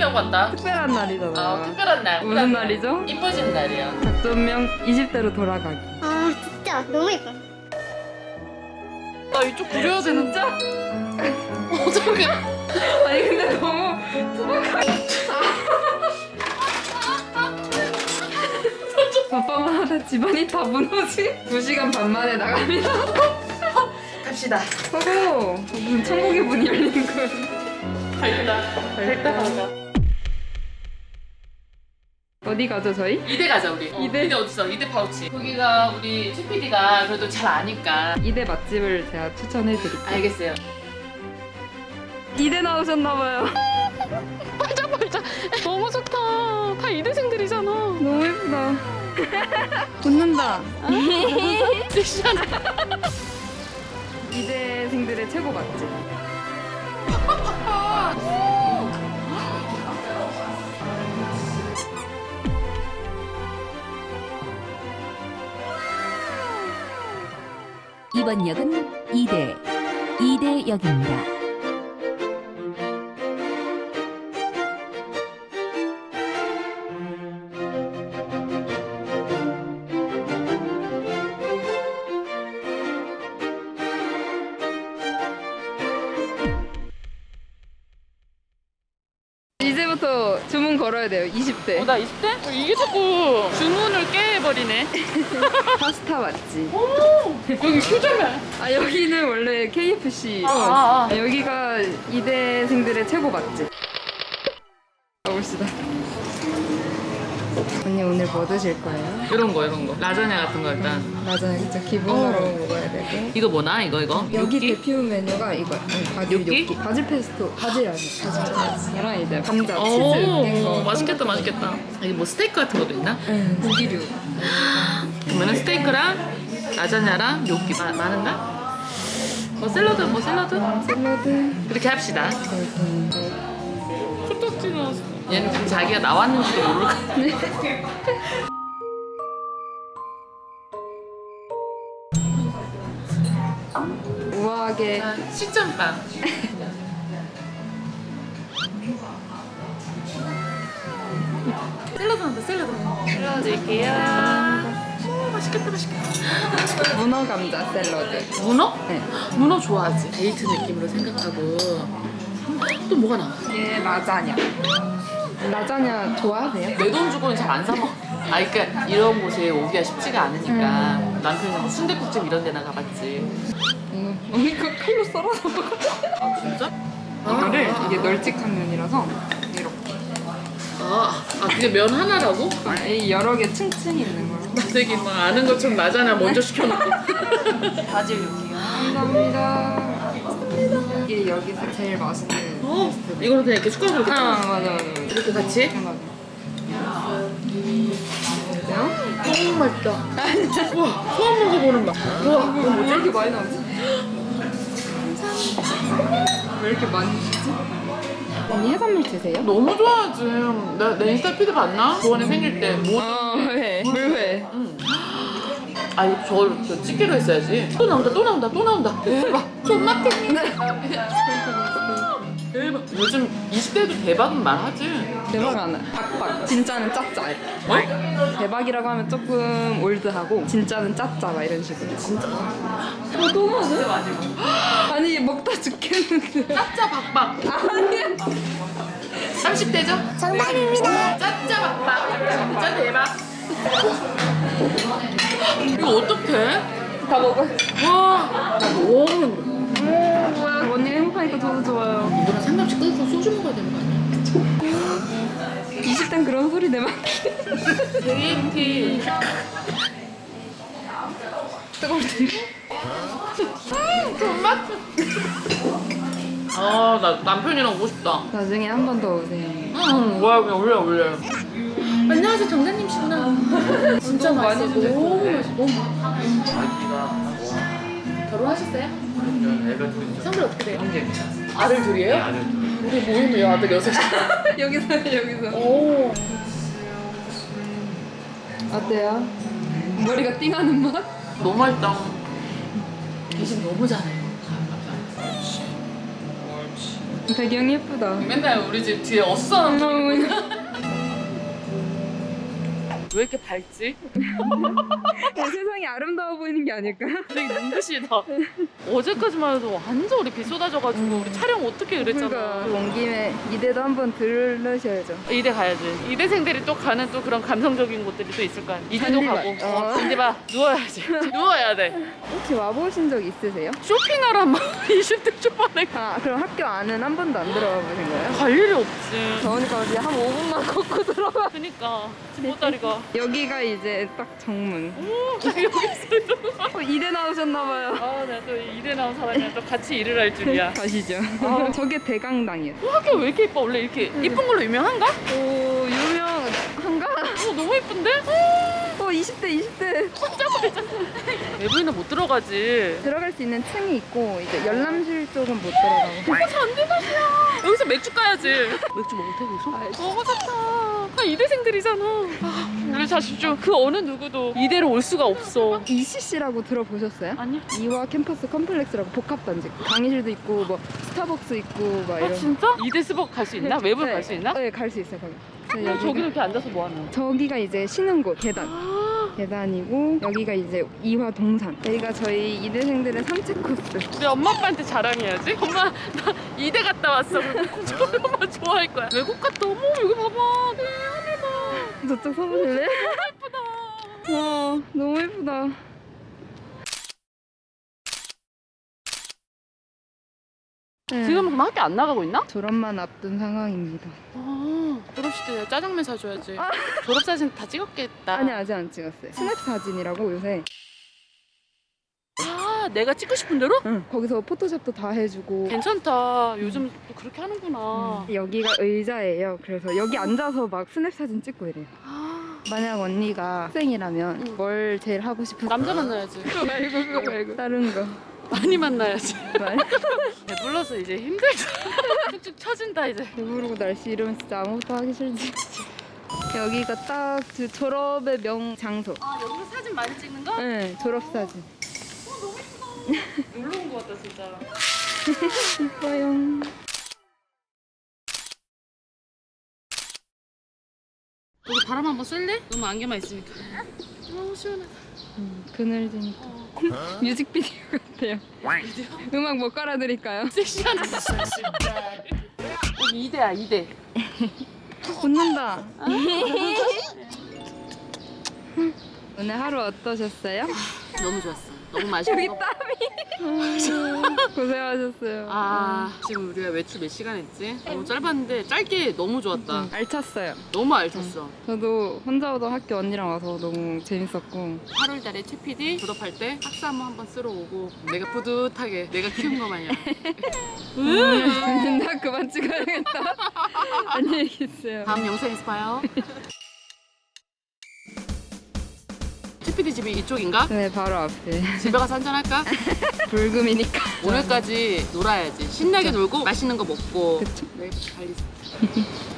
하고 왔다. 특별한 날이잖아. 아, 특별한 날. 무슨 날이죠? 이뻐지는 날이야. 작전명 20대로 돌아가기. 아 진짜 너무 예뻐. 나 이쪽 그려야 되는데. 진짜? 어떻게? 아니 근데 너무 투박하게. 오빠만 하다 집안이 다 무너지. 2시간 반 만에 나갑니다. 갑시다. 서고 무슨 천국의 문이 열리는 거야. 갈다 가자. 어디 가죠 저희? 이대 가자 우리. 어, 이대? 이대 어딨어? 이대 파우치. 거기가 우리 최 PD가 그래도 잘 아니까. 이대 맛집을 제가 추천해 드릴게요. 알겠어요. 이대 나오셨나봐요. 너무 좋다. 다 이대생들이잖아. 너무 예쁘다. 웃는다. 이대생들의 최고 맛집. 이번 역은 2대 2대 역입니다. 이제부터 주문 걸어야 돼요. 20대. 어, 나 20대? 이게 자꾸 주문을 깨 버리네. 파스타 맛집. 여기 표정이야. 아 여기는 원래 KFC. 아, 아, 아. 여기가 이대생들의 최고 맛집. 가봅시다. 언니 오늘 뭐 드실 거예요? 이런 거 이런 거. 라자냐 같은 거 일단. 맞아요, 진짜 기본으로 어. 먹어야 되고. 이거 뭐나 이거 이거? 여기 육기? 대표 메뉴가 이거 아니, 바질 육기? 요끼 바질 페스토 바질 아니야 바질 이랑 이제 감자 치즈 된 오 거. 맛있겠다 맛있겠다. 여기 뭐 스테이크 같은 것도 있나? 응 고기류 그러면은 스테이크랑 라자냐랑 요끼 마, 많은가? 뭐 샐러드 뭐 샐러드? 샐러드 그렇게 합시다. 이렇게 코딱지나 얘는 지금 자기가 나왔는지도 모를 것 같아. 우아하게 시점빵. 샐러드 한다 샐러드. 오 맛있겠다 맛있겠다. 문어 감자 샐러드 문어? 네. 문어 좋아하지. 데이트 느낌으로 생각하고. 또 뭐가 나와? 얘 라자냐 라자냐 좋아하세요? 내 돈 주고는 잘 안 사 먹어. 아, 그러니까 이런 곳에 오기가 쉽지가 않으니까 남편이 순대국집 이런 데나 가봤지. 음, 언니 그 칼로 썰어서 먹어 아 진짜? 이거를 이게 널찍한 면이라서 이렇게 아, 아 그게 면 하나라고? 아, 이 여러 개 층층이 있는 거요 나 되게 막 아는 것처럼 나잖아 먼저 시켜놓고. 바질 요기요. 감사합니다 이게 여기서 제일 맛있는 어, 이거는 그냥 이렇게 숟가락으로 이렇게 아쫙 맞아 맞아 이렇게 같이? 맞아 너무 맛있다. 와, 처음 먹어보는 맛. 와, 이거 왜 뭐지? 이렇게 많이 나오지? 왜 이렇게 많이 주지? 언니 해산물 드세요? 너무 좋아하지. 나, 내 인스타 피드 봤나? 조원이 생길 때 뭐? 어, 회. 물회. 응. 아, 이거 저, 저 찍기로 했어야지. 또 나온다, 또 나온다, 또 나온다. 대박. 존맛탱 이. 대박. 요즘 20대도 대박은 말하지. 대박 안 나. 박박. 진짜는 짜짜. 어? 대박이라고 하면 조금 올드하고 진짜는 짜짜 막 이런 식으로. 진짜. 어, 또 맞아? 아니 먹다 죽겠는데. 짜짜 박박. 아니야. 30대죠? 정답입니다. 짜짜 박박. 진짜 대박. 이거 어떡해? 다 먹어. 와, 나 너무. 오 뭐야. 언니 행복하니까 저도 좋아요. 이거랑 상관없이 끊고 소주 먹어야 되는 거 아니야? 20대는 그런 소리 내면 데이트. 뜨거울 때. 정말? 아, 나 남편이랑 오고 싶다. 나중에 한 번 더 오세요. 응, 뭐야, 그냥 올려, 올려. 안녕하세요, 정장님이시구나. 진짜 맛있어. 너무 맛있어. 너무 맛있어. 결혼하셨어요? 성별 어떻게 돼요? 아들 둘이에요? 우리 모임이 아들 여섯이. 여기서 여기서. 오. 어때요? 머리가 띵하는 맛? 너무 맛있다. 대신 너무 잘해요. 배경 예쁘다. 맨날 우리 집 뒤에 어수선한 너무 왜 이렇게 밝지? 세상이 아름다워 보이는 게 아닐까? 되게 눈부시다. 어제까지만 해도 완전 우리 비 쏟아져가지고 우리 촬영 어떻게 그랬잖아. 그러니까 온 김에 이대도 한번 들으셔야죠. 이대 가야지. 이대생들이 또 가는 또 그런 감성적인 곳들이 또 있을 거야. 이대도 잔디밭. 가고. 어. 어, 잔디봐. 누워야지. 누워야 돼. 혹시 와보신 적 있으세요? 쇼핑하란 말 20대 초반에 아 그럼 학교 안은 한 번도 안 들어가 보신 거예요? 갈 일이 없지. 더우니까 어디 한 5분만 걷고 들어가. 그니까 집보따리가. 여기가 이제 딱 정문. 오, 여기 있어요. 어, 이대 나오셨나봐요. 아, 내가 또 이대 나온 사람이랑 또 같이 일을 할 줄이야. 가시죠. 아. 저게 대강당이에요. 어, 학교 왜 이렇게 이뻐? 원래 이렇게 이쁜 걸로 유명한가? 오 유명한가? 어, 너무 이쁜데? 어 20대 20대 외부인은 못 들어가지. 들어갈 수 있는 층이 있고 이제 열람실 쪽은 못 들어가고. 잔디밭이야. 여기서 맥주 까야지. 맥주 먹을 테 여기서? 너무 좋다. 다 이대생들이잖아. 아, 우리 자식 좀그 어느 누구도 이대로 올 수가 없어. ECC라고 들어보셨어요? 아니야. 이화 캠퍼스 컴플렉스라고 복합단지 강의실도 있고 뭐 스타벅스 있고 막 아 이런 진짜? 이대스벅 갈 수 있나? 외부 네. 갈 수 있나? 네갈 수 있어요 거기 네, 어, 여기가- 저기 이렇게 앉아서 뭐 하는? 저기가 이제 쉬는 곳 계단 아, 계단이고 여기가 이제 이화 동산 여기가 저희 이대생들의 산책 코스 우리 엄마 아빠한테 자랑해야지. 엄마 나 이대 갔다 왔어. 저희 엄마 좋아할 거야. 외국 갔다 어머 여기 봐봐. 네 하늘 봐. 저쪽 서보실래? 예쁘다. 와 너무 예쁘다 네. 지금 그럼 학교 안 나가고 있나? 졸업만 앞둔 상황입니다 아, 졸업식 때 짜장면 사줘야지. 졸업 사진 다 찍었겠다. 아니 아직 안 찍었어요 스냅 사진이라고 요새 아, 내가 찍고 싶은 대로? 응. 거기서 포토샵도 다 해주고 괜찮다. 요즘 또 그렇게 하는구나. 여기가 의자예요 그래서 여기 앉아서 막 스냅 사진 찍고 이래요 아, 만약 언니가 학생이라면 응. 뭘 제일 하고 싶으세요? 남자 만나야지. 그거 말고 그거 말고. 다른 거 많이 만나야지. 말 배불러서 이제 힘들다. 쭉쭉 처진다 이제. 배부르고 날씨 이러면 진짜 아무것도 하기 싫지 여기가 딱 그 졸업의 명 장소 아, 여기서 사진 많이 찍는 거? 네 졸업 사진 놀러 온거 같다 진짜. 이뻐요 여기 바람 한번 쐴래? 너무 안개만 있으니까. 너무 시원하다. 음, 그늘지니까 어. 뮤직비디오 같아요 음악 뭐 깔아드릴까요? 섹시한. 여기 2대야 2대. 웃는다 오늘 하루 어떠셨어요? 너무 좋았어. 너무 맛있는 거. 고생하셨어요 아 지금 우리가 외출 몇 시간 했지? 너무 짧았는데 짧게 너무 좋았다. 음, 알찼어요 너무 알찼어. 저도 혼자 오던 학교 언니랑 와서 너무 재밌었고 8월달에 최 PD 졸업할 때 학사모 한번 쓰러 오고 내가 뿌듯하게 내가 키운 거 마냥. 음, 나 그만 찍어야겠다 안녕히 계세요 다음 영상에서 봐요. 최 PD 집이 이쪽인가? 네 바로 앞에 집에 가서 한잔 할까? 불금이니까 오늘까지 놀아야지. 신나게 놀고 맛있는 거 먹고. 그쵸. 네, 달리자.